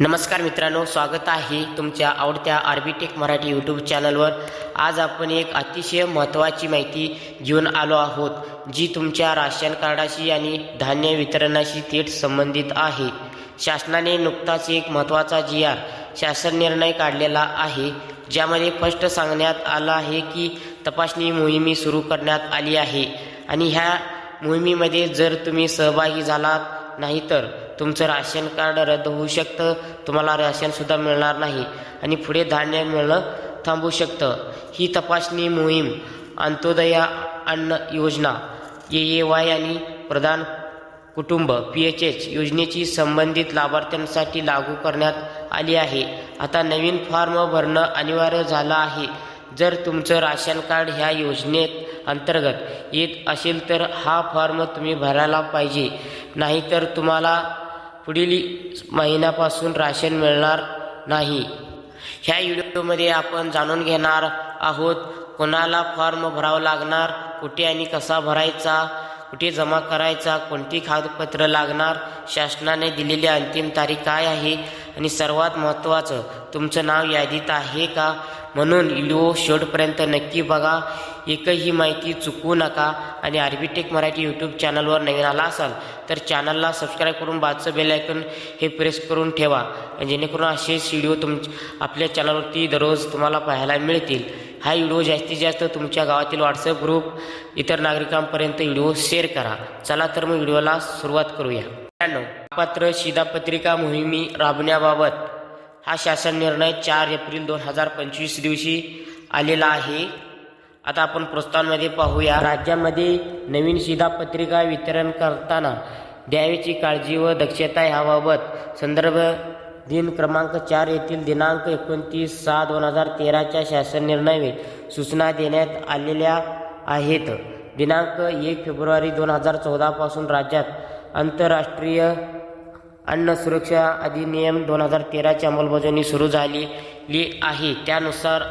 नमस्कार मित्रांनो स्वागत आहे तुमच्या आवडत्या आर्बिटेक मराठी यूट्यूब चॅनलवर आज आपण एक अतिशय महत्त्वाची माहिती घेऊन आलो आहोत जी तुमच्या राशन कार्डाशी आणि धान्य वितरणाशी थेट संबंधित आहे. शासनाने नुकताच एक महत्त्वाचा जी आर शासन निर्णय काढलेला आहे ज्यामध्ये स्पष्ट सांगण्यात आलं आहे की तपासणी मोहिमी सुरू करण्यात आली आहे. आणि ह्या मोहिमेमध्ये जर तुम्ही सहभागी झालात नाही तर तुमचं राशन कार्ड रद्द होऊ शकतं. तुम्हाला राशनसुद्धा मिळणार नाही. आणि पुढे धान्य मिळणं थांबू शकतं. ही तपासणी मोहीम अंत्योदया अन्न योजना ए ए वाय आणि प्रधान कुटुंब पी एच एच योजनेची संबंधित लाभार्थ्यांसाठी लागू करण्यात आली आहे. आता नवीन फॉर्म भरणं अनिवार्य झालं आहे. जर तुमचं राशन कार्ड ह्या योजनेत अंतर्गत येत असेल तर हा फॉर्म तुम्ही भरायला पाहिजे. नाहीतर तुम्हाला पुढील महिन्यापासून राशन मिळणार नाही. ह्या व्हिडिओमध्ये आपण जाणून घेणार आहोत कोणाला फॉर्म भरावा लागणार कुठे आणि कसा भरायचा कुठे जमा करायचा कोणती कागदपत्र लागणार शासनाने दिलेली अंतिम तारीख काय आहे आणि सर्वात महत्त्वाचं तुमचं नाव यादीत आहे का? म्हणून व्हिडिओ शेवटपर्यंत नक्की बघा. एकही माहिती चुकवू नका आणि आर्बिटेक मराठी यूट्यूब चॅनलवर नवीन आला असाल तर चॅनलला सबस्क्राईब करून बाजचं बेल आयकन हे प्रेस करून ठेवा. आणि जेणेकरून असेच व्हिडिओ तुम आपल्या चॅनलवरती दररोज तुम्हाला पाहायला मिळतील. हा व्हिडिओ जास्तीत जास्त तुमच्या गावातील व्हॉट्सअप ग्रुप इतर नागरिकांपर्यंत व्हिडिओ शेअर करा. चला तर मग व्हिडिओला सुरुवात करूया. पात्र शिधापत्रिका मोहिमी राबण्याबाबत हा शासन निर्णय चार एप्रिल दोन हजार पंचवीस दिवशी आलेला आहे. आता आपण प्रस्तावांमध्ये पाहूया. राज्यामध्ये नवीन शिधापत्रिका वितरण करताना द्यावीची काळजी व दक्षता ह्याबाबत संदर्भ दिन क्रमांक चार येथील दिनांक एकोणतीस सहा दोन हजार तेराच्या शासन निर्णय सूचना देण्यात आलेल्या आहेत. दिनांक एक फेब्रुवारी दोन हजार चौदापासून राज्यात आंतरराष्ट्रीय अन्न सुरक्षा अधिनियम दोन हजार तेराची अंमलबजावणी सुरू झालेली आहे. त्यानुसार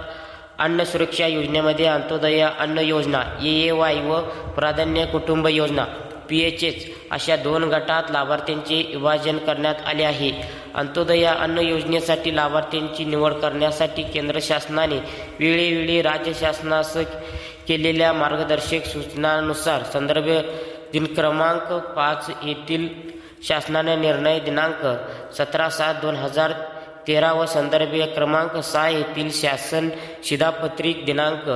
अन्न सुरक्षा योजनेमध्ये अंत्योदय अन्न योजना ए ए वाय व प्राधान्य कुटुंब योजना पी एच एच अशा दोन गटात लाभार्थ्यांचे विभाजन करण्यात आले आहे. अंत्योदय अन्न योजनेसाठी लाभार्थ्यांची निवड करण्यासाठी केंद्र शासनाने वेळोवेळी राज्य शासनास केलेल्या मार्गदर्शक सूचनानुसार संदर्भ दिन क्रमांक पाच येथील शासनाने निर्णय दिनांक सतरा सात दोन हजार तेरा व क्रमांक सहा येथील शासन शिधापत्रिक दिनांक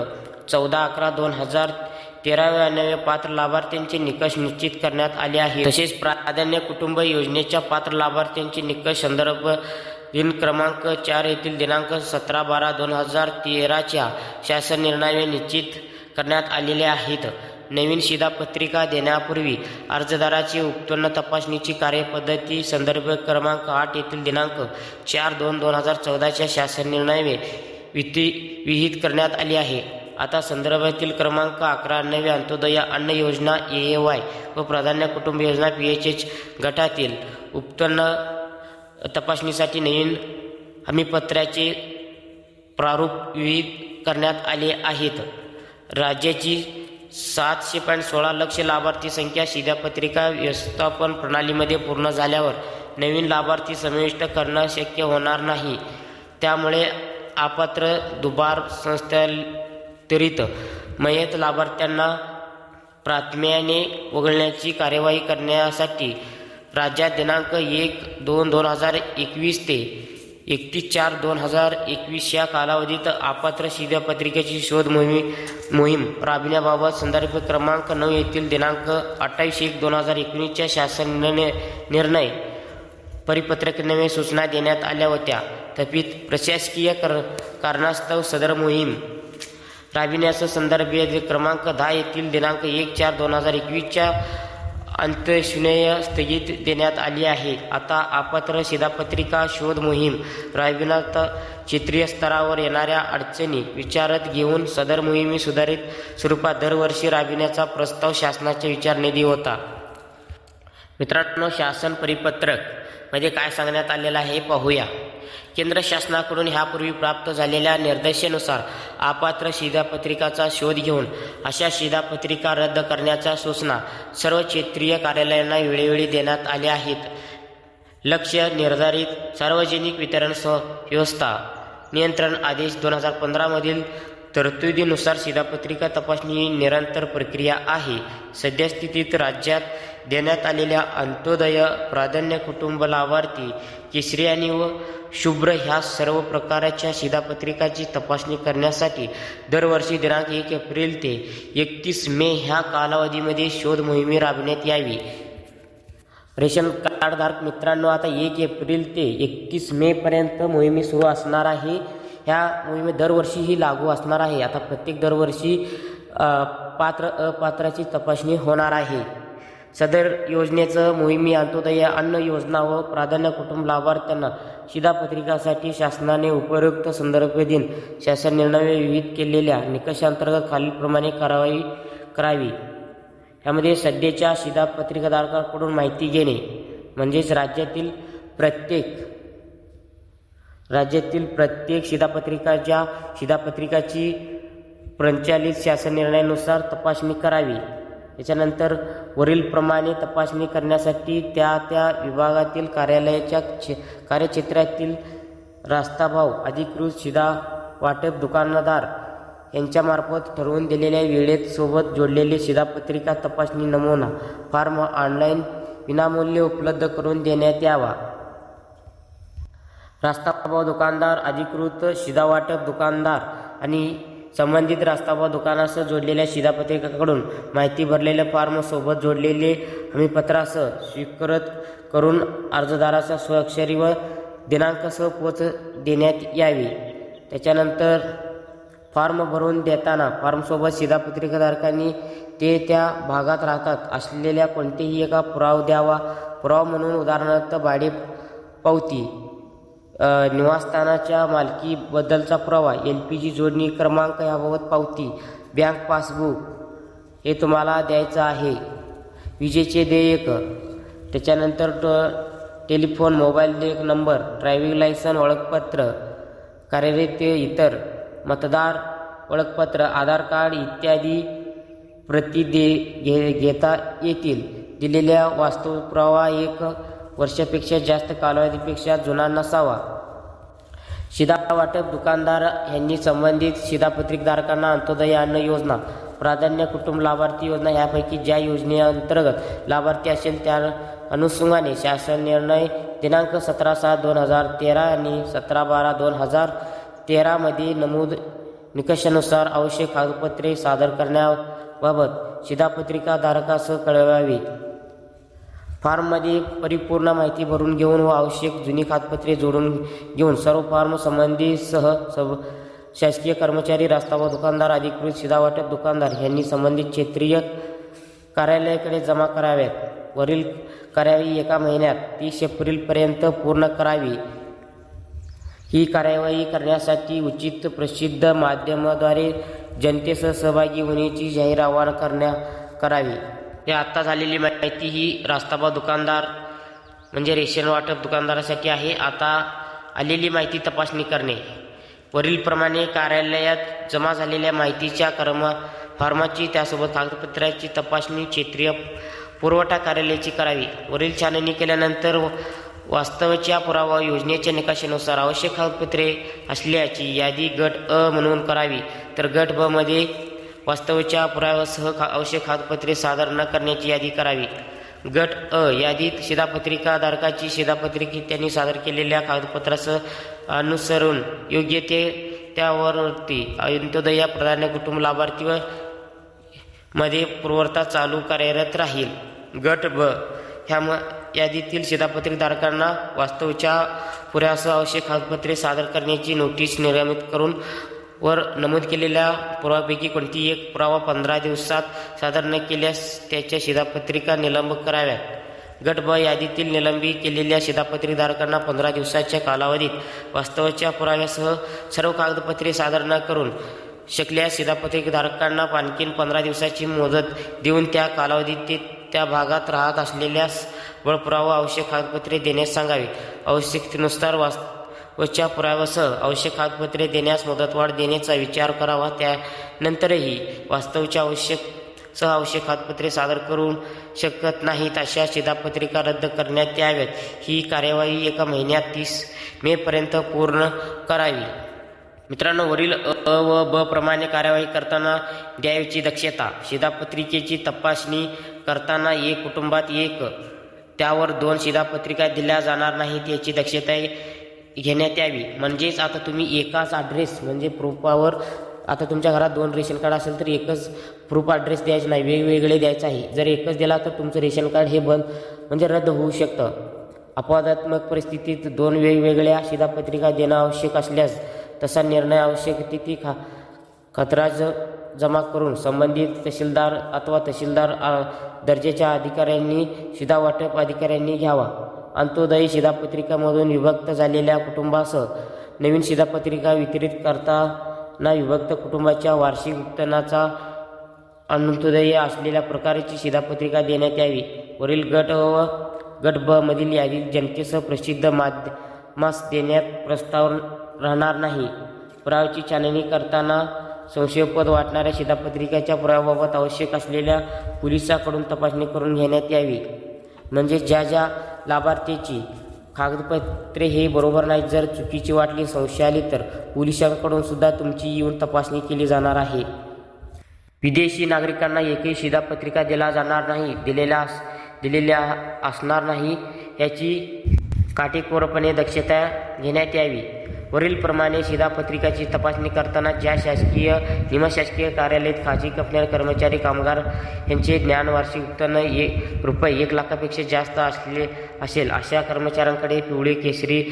चौदा अकरा दोन हजार तेराव्या नव्या पात्र लाभार्थ्यांचे निकष निश्चित करण्यात आले आहे. तसेच प्राधान्य कुटुंब योजनेच्या पात्र लाभार्थ्यांचे निकष संदर्भ दिन क्रमांक चार येथील दिनांक सतरा बारा दोन हजार तेराच्या शासन निर्णय निश्चित करण्यात आलेले आहेत. नवीन शिधापत्रिका देण्यापूर्वी अर्जदाराची उत्पन्न तपासणीची कार्यपद्धती संदर्भ क्रमांक आठ येथील दिनांक चार दोन दोन हजार चौदाच्या शासन निर्णय विती विहित करण्यात आली आहे. आता संदर्भातील क्रमांक अकरा नवे अंत्योदय अन्न योजना ए ए वाय व प्राधान्य कुटुंब योजना पी एच एच गटातील उत्पन्न तपासणीसाठी नवीन हमीपत्राचे प्रारूप विहित करण्यात आले आहेत. राज्याची सातशे पॉईंट सोळा लक्ष लाभार्थी संख्या शिधापत्रिका व्यवस्थापन प्रणालीमध्ये पूर्ण झाल्यावर नवीन लाभार्थी समाविष्ट करणं शक्य होणार नाही. त्यामुळे अपात्र दुबार संस्थांतरित मयत लाभार्थ्यांना प्राथम्याने वगळण्याची कार्यवाही करण्यासाठी राज्यात दिनांक एक दोन दोन हजार एकवीस ते एकतीस चार दोन हजार एकवीस या कालावधीत अपात्र शिधापत्रिकेची शोध मोहीम मोहीम राबविण्याबाबत संदर्भ क्रमांक नऊ येथील दिनांक अठ्ठावीस एक दोन हजार एकोणीसच्या शासन निर्णय निर्णय परिपत्रक नवे सूचना देण्यात आल्या होत्या. तपित प्रशासकीय कर कारणास्तव सदर मोहीम राबविण्याचा संदर्भ क्रमांक दहा येथील दिनांक एक चार दोन हजार एकवीसच्या अंत्यशून्य स्थगित देण्यात आली आहे. आता आपत्र शिधापत्रिका शोध मोहीम राबविण्यात क्षेत्रीय स्तरावर येणाऱ्या अडचणी विचारात घेऊन सदर मोहिमे सुधारित स्वरूपात दरवर्षी राबविण्याचा प्रस्ताव शासनाच्या विचार निधी होता. मित्रांनो शासन परिपत्रकमध्ये काय सांगण्यात आलेलं आहे हे पाहूया. केंद्र शासनाकडून ह्यापूर्वी प्राप्त झालेल्या निर्देशानुसार अपात्र शिधापत्रिकाचा शोध घेऊन अशा शिधापत्रिका रद्द करण्याच्या सूचना सर्व क्षेत्रीय कार्यालयांना वेळोवेळी देण्यात आल्या आहेत. लक्ष्य निर्धारित सार्वजनिक वितरण व्यवस्था नियंत्रण आदेश दोन हजार पंधरामधील तरतुदीनुसार शिधापत्रिका तपासणी ही निरंतर प्रक्रिया आहे. सद्यस्थितीत राज्यात देण्यात आलेल्या अंत्योदय प्राधान्य कुटुंब लाभार्थी केसरी आणि व शुभ्र ह्या सर्व प्रकारच्या शिधापत्रिकाची तपासणी करण्यासाठी दरवर्षी दिनांक एक एप्रिल ते एकतीस मे ह्या कालावधीमध्ये शोध मोहिमे राबविण्यात यावी. रेशन कार्डधारक मित्रांनो आता एक एप्रिल ते एकतीस मेपर्यंत मोहिमे सुरू असणार आहे. ह्या मोहिमे दरवर्षी ही लागू असणार आहे. आता प्रत्येक दरवर्षी पात्र अपात्राची तपासणी होणार आहे. सदर योजनेचं मोहिमी अंत्योदय अन्न योजना व प्राधान्य कुटुंब लाभार्थ्यांना शिधापत्रिकासाठी शासनाने उपयुक्त संदर्भ दिन शासन निर्णय विविध केलेल्या निकषांतर्गत खालीलप्रमाणे कारवाई करावी. यामध्ये सध्याच्या शिधापत्रिकाधारकाकडून माहिती घेणे म्हणजेच राज्यातील प्रत्येक राज्यातील प्रत्येक शिधापत्रिकाच्या शिधापत्रिकाची प्रचालित शासन निर्णयानुसार तपासणी करावी. त्याच्यानंतर वरीलप्रमाणे तपासणी करण्यासाठी त्या त्या विभागातील कार्यालयाच्या क्षे कार्यक्षेत्रातील रास्ताभाव अधिकृत शिधा वाटप दुकानदार यांच्यामार्फत ठरवून दिलेल्या वेळेत सोबत जोडलेले शिधापत्रिका तपासणी नमुना फॉर्म ऑनलाईन विनामूल्य उपलब्ध करून देण्यात यावा. रास्ताभाव दुकानदार अधिकृत शिधावाटप दुकानदार आणि संबंधित रस्ता व दुकानासह जोडलेल्या शिधापत्रिकाकडून माहिती भरलेल्या फॉर्म सोबत जोडलेले हमीपत्रासह स्वीकृत करून अर्जदाराच्या स्वाक्षरी व दिनांकासह पोच देण्यात यावी. त्याच्यानंतर फॉर्म भरून देताना फॉर्मसोबत शिधापत्रिकाधारकांनी ते त्या भागात राहतात. असलेल्या कोणतेही एका पुरावा द्यावा पुरावा म्हणून उदाहरणार्थ भाडे पावती निवासस्थानाच्या मालकीबद्दलचा पुरावा एल पी जी जोडणी क्रमांक याबाबत पावती बँक पासबुक हे तुम्हाला द्यायचं आहे. विजेचे देयक त्याच्यानंतर ट टेलिफोन मोबाईल देयक नंबर ड्रायव्हिंग लायसन ओळखपत्र कार्यरत इतर मतदार ओळखपत्र आधार कार्ड इत्यादी प्रति दे घे घेता येतील. दिलेल्या वास्तव पुरावा एक. वर्षापेक्षा जास्त कालावधीपेक्षा जुना नसावा. शिधा वाटप दुकानदार यांनी संबंधित शिधापत्रिकधारकांना अंत्योदय अन्न योजना प्राधान्य कुटुंब लाभार्थी योजना यापैकी ज्या योजनेअंतर्गत लाभार्थी असेल त्या अनुषंगाने शासन निर्णय दिनांक सतरा सात दोन हजार तेरा आणि सतरा बारा दोन हजार तेरामध्ये नमूद निकषानुसार आवश्यक कागदपत्रे सादर करण्याबाबत शिधापत्रिका धारकासह कळवावी. फॉर्ममध्ये परिपूर्ण माहिती भरून घेऊन व आवश्यक जुनी कागदपत्रे जोडून घेऊन सर्व फॉर्म संबंधीसह सब शासकीय कर्मचारी रस्ता व दुकानदार अधिकृत शिधावाटप दुकानदार यांनी संबंधित क्षेत्रीय कार्यालयाकडे जमा कराव्यात. वरील कार्यवाही एका महिन्यात तीस एप्रिलपर्यंत पूर्ण करावी. ही कार्यवाही करण्यासाठी उचित प्रसिद्ध माध्यमाद्वारे जनतेसह सहभागी होण्याची जाहीर आवाहन करण्या करावी. हे आत्ता झालेली माहिती ही रास्ताबा दुकानदार म्हणजे रेशन वाटप दुकानदारासाठी आहे. आता आलेली माहिती तपासणी करणे. वरीलप्रमाणे कार्यालयात जमा झालेल्या माहितीच्या कर्म फॉर्माची त्यासोबत कागदपत्राची तपासणी क्षेत्रीय पुरवठा कार्यालयाची करावी. वरील छाननी केल्यानंतर वास्तवच्या पुरावा योजनेच्या निकषानुसार आवश्यक कागदपत्रे असल्याची यादी गट अ म्हणून करावी. तर गट ब मध्ये वास्तवच्या पुराव्यासह खा आवश्यक कागदपत्रे सादर न करण्याची यादी करावी. गट अ यादीत शिधापत्रिकाधारकाची शिधापत्रिके त्यांनी सादर केलेल्या कागदपत्रासह अनुसरून योग्य ते त्यावरती अंत्योदय प्राधान्य कुटुंब लाभार्थी व मध्ये पुरवठा चालू कार्यरत राहील. गट ब ह्या म यादीतील शिधापत्रिकधारकांना वास्तवच्या पुराव्यासह आवश्यक कागदपत्रे सादर करण्याची नोटीस निर्गमित करून वर नमूद केलेल्या पुराव्यापैकी कोणतीही एक पुरावा पंधरा दिवसात सादर न केल्यास त्याच्या शिधापत्रिका निलंब कराव्यात. गट ब यादीतील निलंबित केलेल्या शिधापत्रिकधारकांना पंधरा दिवसाच्या कालावधीत वास्तवाच्या पुराव्यासह सर्व कागदपत्रे सादर न करून शकल्या शिधापत्रिकधारकांना आणखीन पंधरा दिवसाची मुदत देऊन त्या कालावधीत ते त्या भागात राहत असलेल्यास बळपुरावा आवश्यक कागदपत्रे देण्यास सांगावे. आवश्यकतेनुसार वास्तवच्या पुराव्यासह आवश्यक कागदपत्रे देण्यास मुदतवाढ देण्याचा विचार करावा. त्यानंतरही वास्तवच्या आवश्यक सह आवश्यक कागदपत्रे सादर करू शकत नाहीत अशा शिधापत्रिका रद्द करण्यात याव्यात. ही कार्यवाही एका महिन्यात तीस मेपर्यंत पूर्ण करावी. मित्रांनो वरील अ व ब प्रमाणे कार्यवाही करताना द्यायची दक्षता शिधापत्रिकेची तपासणी करताना एक कुटुंबात एक त्यावर दोन शिधापत्रिका दिल्या जाणार नाहीत याची दक्षता घेण्यात यावी. म्हणजेच आता तुम्ही एकाच ॲड्रेस म्हणजे प्रूफावर आता तुमच्या घरात दोन रेशन कार्ड असेल तर एकच प्रूफ ॲड्रेस द्यायचं नाही वेगवेगळे द्यायचं आहे. जर एकच दिला तर तुमचं रेशन कार्ड हे बंद म्हणजे रद्द होऊ शकतं. अपवादात्मक परिस्थितीत दोन वेगवेगळ्या शिधापत्रिका देणं आवश्यक असल्यास तसा निर्णय आवश्यक तिथी खा खतराज जमा करून संबंधित तहसीलदार अथवा तहसीलदार दर्जाच्या अधिकाऱ्यांनी शिधावाटप अधिकाऱ्यांनी घ्यावा. अंत्योदयी शिधापत्रिकामधून विभक्त झालेल्या कुटुंबासह नवीन शिधापत्रिका वितरित करताना विभक्त कुटुंबाच्या वार्षिक उत्पन्नाचा अंत्योदय असलेल्या प्रकारची शिधापत्रिका देण्यात यावी. वरील गट व गट ब मधील यादी जनतेसह प्रसिद्ध माध्यमास देण्यात प्रस्ताव राहणार नाही. पुराव्याची छाननी करताना संशयपद वाटणाऱ्या शिधापत्रिकेच्या पुराव्याबाबत आवश्यक असलेल्या पोलिसाकडून तपासणी करून घेण्यात यावी. म्हणजे ज्या ज्या लाभार्थीची कागदपत्रे हे बरोबर नाही जर चुकीची वाटली संशय आली तर पोलिसांकडून सुद्धा तुमची येऊन तपासणी केली जाणार आहे. विदेशी नागरिकांना एकही शिधापत्रिका दिला जाणार नाही दिलेल्या अस- दिलेल्या असणार नाही याची काटेकोरपणे दक्षता घेण्यात यावी. वरीलप्रमाणे शिधापत्रिकाची तपासणी करताना ज्या शासकीय निमशासकीय कार्यालयात खाजगी कंपन्या कर्मचारी कामगार यांचे ज्ञान वार्षिक उत्पन्न एक रुपये एक लाखापेक्षा जास्त असले असेल अशा कर्मचाऱ्यांकडे पिवळी केसरी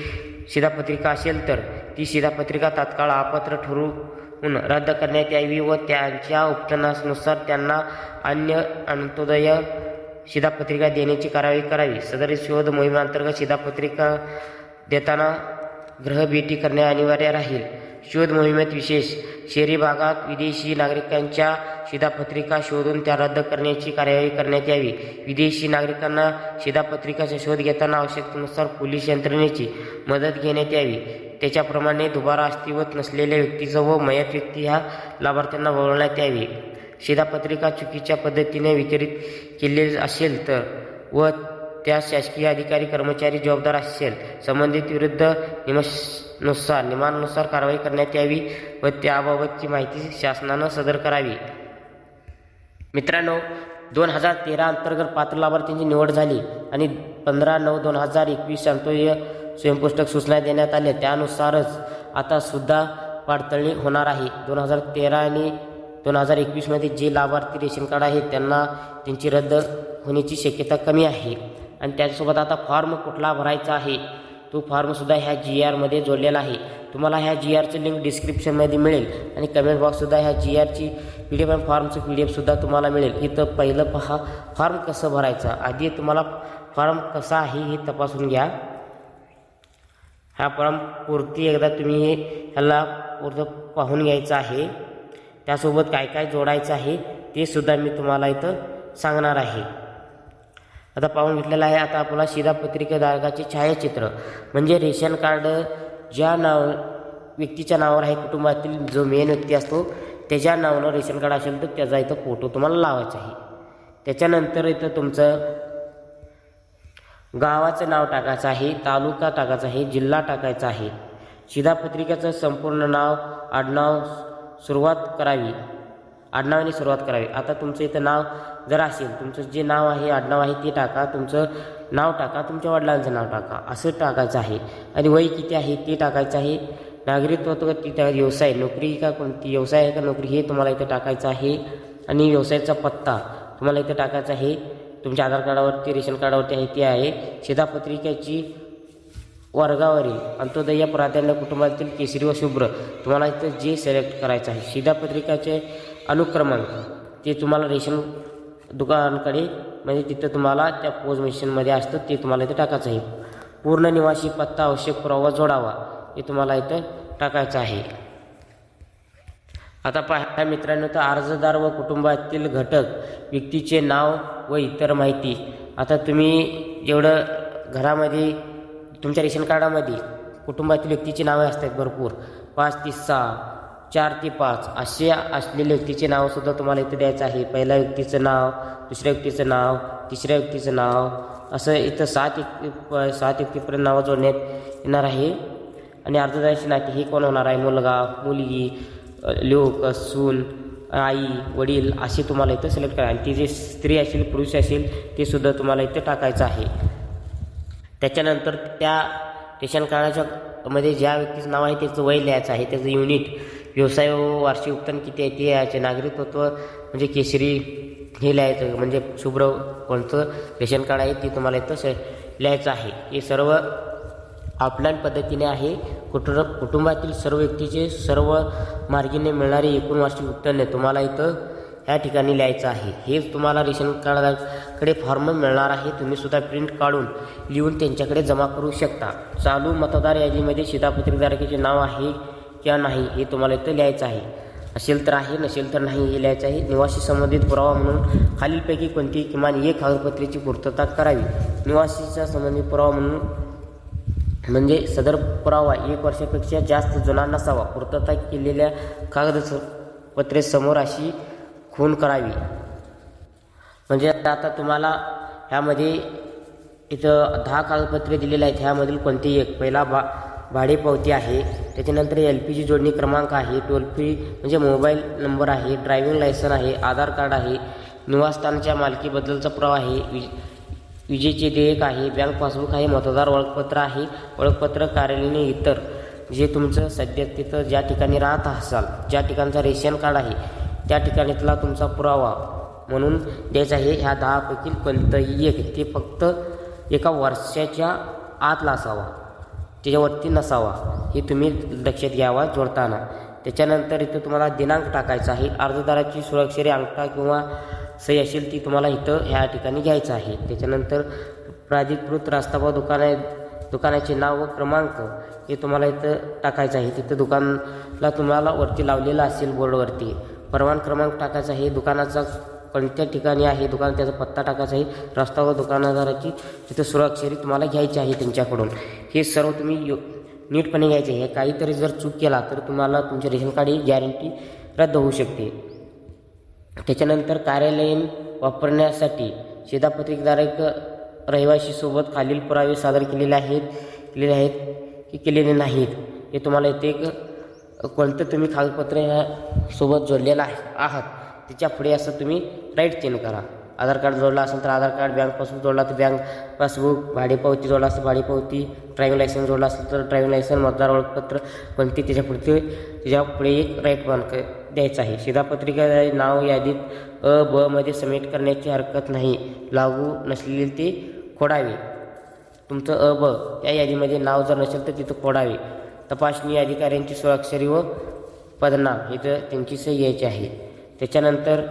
शिधापत्रिका असेल तर ती शिधापत्रिका तात्काळ अपात्र ठरू रद्द करण्यात यावी व त्यांच्या उत्पन्नानुसार त्यांना अन्य अंत्योदय शिधापत्रिका देण्याची कारवाई करावी. सदर शोध मोहिमेअंतर्गत शिधापत्रिका देताना ग्रहभेटी करणे अनिवार्य राहील. शोध मोहिमेत विशेष शहरी भागात विदेशी नागरिकांच्या शिधापत्रिका शोधून त्या रद्द करण्याची कार्यवाही करण्यात यावी. विदेशी नागरिकांना शिधापत्रिकाचा शोध घेताना आवश्यकतेनुसार पोलीस यंत्रणेची मदत घेण्यात यावी. त्याच्याप्रमाणे दुबारा अस्तित्वात नसलेल्या व्यक्तीचं व मयत व्यक्ती ह्या लाभार्थ्यांना वळवण्यात यावी. शिधापत्रिका चुकीच्या पद्धतीने वितरित केली असेल तर व त्या शासकीय अधिकारी कर्मचारी जबाबदार असेल? संबंधित विरुद्ध निमशनुसार नियमानुसार कारवाई करण्यात यावी व त्याबाबतची माहिती शासनानं सदर करावी. मित्रांनो दोन हजार तेरा अंतर्गत पात्र लाभार्थ्यांची निवड झाली आणि पंधरा नऊ दोन हजार एकवीस अंतोय स्वयंपुस्तक सूचना देण्यात आल्या. त्यानुसारच आता सुद्धा पडताळणी होणार आहे. दोन हजार तेरा आणि दोन हजार एकवीसमध्ये जे लाभार्थी रेशन कार्ड आहेत त्यांना त्यांची रद्द होण्याची शक्यता कमी आहे. आणि त्याच्यासोबत आता फॉर्म कुठला भरायचा आहे? तो फॉर्मसुद्धा ह्या जी आरमध्ये जोडलेला आहे. तुम्हाला ह्या जी आरचं लिंक डिस्क्रिप्शनमध्ये मिळेल आणि कमेंट बॉक्ससुद्धा ह्या जी आरची पी डी एफ आणि फॉर्मचं पी डी एफसुद्धा तुम्हाला मिळेल. इथं पहिलं पहा फॉर्म कसं भरायचं? आधी तुम्हाला फॉर्म कसा आहे हे तपासून घ्या. हा फॉर्म पूर्ती एकदा तुम्ही हे ह्याला पूर्ण पाहून घ्यायचं आहे. त्यासोबत काय काय जोडायचं आहे ते सुद्धा मी तुम्हाला इथं सांगणार आहे. आता पाहून घेतलेलं आहे. आता आपला शिधापत्रिकेधारकाचे छायाचित्र. म्हणजे रेशन कार्ड ज्या नाव व्यक्तीच्या नावावर आहे कुटुंबातील जो मेन व्यक्ती असतो त्याच्या नावानं रेशन कार्ड असेल तर त्याचा इथं फोटो तुम्हाला लावायचा आहे. त्याच्यानंतर इथं तुमचं गावाचं नाव टाकायचं आहे तालुका टाकायचा आहे जिल्हा टाकायचा आहे. शिधापत्रिकेचं संपूर्ण नाव आडनाव सुरुवात करावी. आडनावाने सुरुवात करावी. आता तुमचं इथं नाव जर असेल तुमचं जे नाव आहे आडनाव आहे ते टाका. तुमचं नाव टाका तुमच्या वडिलांचं नाव टाका. असं टाकायचं आहे. आणि वय किती आहे ते टाकायचं आहे. नागरिकत्व ती व्यवसाय नोकरी का कोणती व्यवसाय आहे का नोकरी हे तुम्हाला इथं टाकायचं आहे. आणि व्यवसायाचा पत्ता तुम्हाला इथं टाकायचा आहे. तुमच्या आधार कार्डावरती रेशन कार्डावरती आहे ते आहे. शिधापत्रिकेची वर्गावरील अंत्योदय प्राधान्य कुटुंबातील केसरी व शुभ्र तुम्हाला इथं जे सिलेक्ट करायचं आहे. शिधापत्रिकाचे अनुक्रमांक. ते तुम्हाला रेशन दुकानाकडे म्हणजे तिथं तुम्हाला त्या पोज मशीनमध्ये असतं ते तुम्हाला इथं टाकायचं आहे. पूर्ण निवासी पत्ता आवश्यक पुरावा जोडावा हे तुम्हाला इथं टाकायचं आहे. आता पहा मित्रांनो तर अर्जदार व कुटुंबातील घटक व्यक्तीचे नाव व इतर माहिती. आता तुम्ही जेवढं घरामध्ये तुमच्या रेशन कार्डामध्ये कुटुंबातील व्यक्तीची नावे असतात भरपूर. पाच तीस सहा चार ते पाच असे असलेल्या व्यक्तीचे नावसुद्धा तुम्हाला इथं द्यायचं आहे. पहिल्या व्यक्तीचं नाव दुसऱ्या व्यक्तीचं नाव तिसऱ्या व्यक्तीचं नाव. असं इथं सात व्यक्ती प- सात व्यक्तीपर्यंत नावं जोडण्यात येणार आहे. आणि अर्धदायची नाती हे कोण होणार आहे? मुलगा मुलगी लोक सून आई वडील असे तुम्हाला इथं सिलेक्ट करा आणि ती जे स्त्री असेल पुरुष असेल ते सुद्धा तुम्हाला इथं टाकायचं आहे. त्याच्यानंतर त्या रेशन कार्डाच्या मध्ये ज्या व्यक्तीचं नाव आहे त्याचं वय लिहायचं आहे. त्याचं युनिट व्यवसाय व वार्षिक उत्पन्न किती आहे ते याचे नागरिकत्व म्हणजे केसरी हे लिहायचं म्हणजे शुभ्र कोणतं रेशन कार्ड आहे ते तुम्हाला इथं स लिहायचं आहे. हे सर्व ऑफलाईन पद्धतीने आहे. कुटुंब कुटुंबातील सर्व व्यक्तीचे सर्व मार्गीने मिळणारे एकूण वार्षिक उत्पन्न तुम्हाला इथं ह्या ठिकाणी लिहायचं आहे. हेच तुम्हाला रेशन कार्डाकडे फॉर्म मिळणार आहे. तुम्ही सुद्धा प्रिंट काढून लिहून त्यांच्याकडे जमा करू शकता. चालू मतदार यादीमध्ये शिधापत्रिकधारकाचे नाव आहे. किंवा नाही हे तुम्हाला इथं लिहायचं आहे. असेल तर आहे नसेल तर नाही हे लिहायचं आहे. निवासी संबंधित पुरावा म्हणून खालीलपैकी कोणती किमान एक कागदपत्रेची पूर्तता करावी. निवासीचा संबंधित पुरावा म्हणून म्हणजे सदर पुरावा एक वर्षापेक्षा जास्त जुना नसावा. पूर्तता केलेल्या कागदपत्रे समोर अशी खून करावी. म्हणजे आता तुम्हाला ह्यामध्ये इथं दहा कागदपत्रे दिलेले आहेत. ह्यामधील कोणती एक? पहिला भा भाडे पावती आहे. त्याच्यानंतर एल पी जी जोडणी क्रमांक आहे. टोल फ्री म्हणजे मोबाईल नंबर आहे. ड्रायव्हिंग लायसन आहे. आधार कार्ड आहे. निवासस्थानाच्या मालकीबद्दलचा पुरावा आहे. विज विजेचे देयक आहे. बँक पासबुक आहे. मतदार ओळखपत्र आहे. ओळखपत्र कार्यालयाने इतर. जे तुमचं सध्या तिथं ज्या ठिकाणी राहत असाल ज्या ठिकाणचा रेशन कार्ड आहे त्या ठिकाणीतला तुमचा पुरावा म्हणून द्यायचा आहे. ह्या दहापैकी कोणतंही एक ते फक्त एका वर्षाच्या आतला असावा. त्याच्यावरती नसावा. हे तुम्ही लक्षात घ्यावा जोडताना. त्याच्यानंतर इथं तुम्हाला दिनांक टाकायचा आहे. अर्जदाराची सुरक्षरी अंगठा किंवा सही असेल ती तुम्हाला इथं ह्या ठिकाणी घ्यायचं आहे. त्याच्यानंतर प्राधिकृत रास्ताबा दुकाना दुकानाचे नाव व क्रमांक हे तुम्हाला इथं टाकायचं आहे. तिथं दुकानला तुम्हाला वरती लावलेलं असेल बोर्डवरती. परवान क्रमांक टाकायचा आहे. दुकानाचा कोणत्या ठिकाणी आहे दुकान त्याचा पत्ता टाकायचा आहे. रस्ता व दुकानदाराची तिथं सुराक्षरी तुम्हाला घ्यायची आहे त्यांच्याकडून. हे सर्व तुम्ही यो नीटपणे घ्यायचे हे काहीतरी जर चूक केला तर तुम्हाला तुमचे रेशन कार्ड ही गॅरंटी रद्द होऊ शकते. त्याच्यानंतर कार्यालयीन वापरण्यासाठी शिधापत्रिकधारक रहिवाशीसोबत खालील पुरावे सादर केलेले आहेत केलेले आहेत की केलेले नाहीत हे तुम्हाला येते एक कोणतं तुम्ही कागदपत्र ह्या सोबत जोडलेलं आहे आहात. त्याच्या पुढे असं तुम्ही राईट चेंज करा. आधार कार्ड जोडला असेल तर आधार कार्ड बँक पासबुक जोडला तर बँक पासबुक भाडेपावती जोडला असेल भाडेपावती ड्रायव्हिंग लायसन्स जोडला असेल तर ड्रायव्हिंग लायसन्स मतदार ओळखपत्र कोणती त्याच्या पुढे त्याच्या पुढे एक राईट वन द्यायचं आहे. शिधापत्रिका नाव यादीत अ ब मध्ये सबमिट करण्याची हरकत नाही. लागू नसलेली ते खोडावे. तुमचं अ ब या यादीमध्ये नाव जर नसेल तर तिथं खोडावे. तपासणी अधिकाऱ्यांची स्वाक्षरी व पदनाम इथं त्यांची सही यायची आहे. त्याच्यानंतर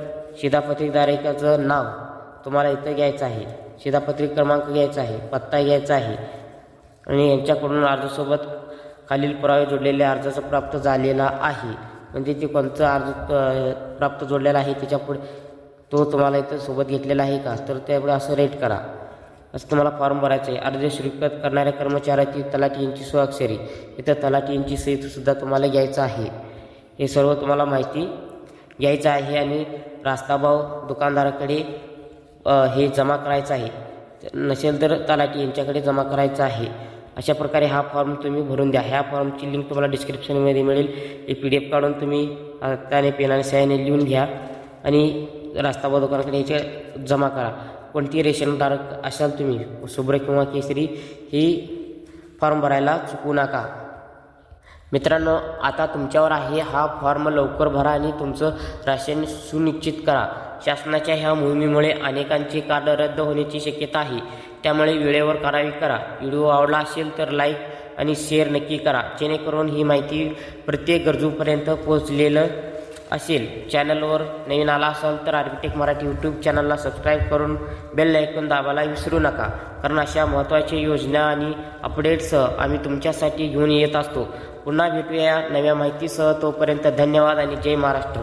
शिधापत्रिकधारकाचं नाव तुम्हाला इथं घ्यायचं आहे. शिधापत्रिक क्रमांक घ्यायचा आहे. पत्ता घ्यायचा आहे. आणि यांच्याकडून अर्जासोबत खालील पुरावे जोडलेल्या अर्जाचा प्राप्त झालेला आहे. म्हणजे ते कोणतं अर्ज प्राप्त जोडलेला आहे त्याच्या पुढे तो तुम्हाला इथं सोबत घेतलेला आहे का? तर त्यापुढे असं रेट करा. असं तुम्हाला फॉर्म भरायचं आहे. अर्ज स्वीकृत करणाऱ्या कर्मचाऱ्याची तलाठी यांची स्वाक्षरी इथं तलाठी यांची सही सुद्धा तुम्हाला घ्यायचं आहे. हे सर्व तुम्हाला माहिती घ्यायचं आहे आणि रास्ताभाव दुकानदाराकडे हे जमा करायचं आहे. नसेल तर तलाठी यांच्याकडे जमा करायचं आहे. अशा प्रकारे हा फॉर्म तुम्ही भरून द्या. ह्या फॉर्मची लिंक तुम्हाला डिस्क्रिप्शनमध्ये मिळेल. हे पी डी एफ काढून तुम्ही त्याने पेनाने सह्याने लिहून घ्या आणि रास्ताभाव दुकानाकडे याचे जमा करा. कोणती रेशनधारक असाल तुम्ही शुभ्र किंवा केसरी ही फॉर्म भरायला चुकू नका. मित्रांनो आता तुमच्यावर आहे हा फॉर्म लवकर भरा आणि तुमचं राशन सुनिश्चित करा. शासनाच्या ह्या मोहिमेमुळे अनेकांची कार्ड रद्द होण्याची शक्यता आहे. त्यामुळे वेळेवर करावी करा. व्हिडिओ आवडला असेल तर लाईक आणि शेअर नक्की करा. जेणेकरून ही माहिती प्रत्येक गरजूपर्यंत पोहोचलेलं असेल. चॅनलवर नवीन आला असाल तर आर्किटेक्ट मराठी यूट्यूब चॅनलला सबस्क्राईब करून बेल ऐकून दाबायला विसरू नका. कारण अशा महत्त्वाच्या योजना आणि अपडेट्ससह आम्ही तुमच्यासाठी घेऊन येत असतो. पुन्हा भेटूया नव्या माहितीसह. तोपर्यंत धन्यवाद आणि जय महाराष्ट्र.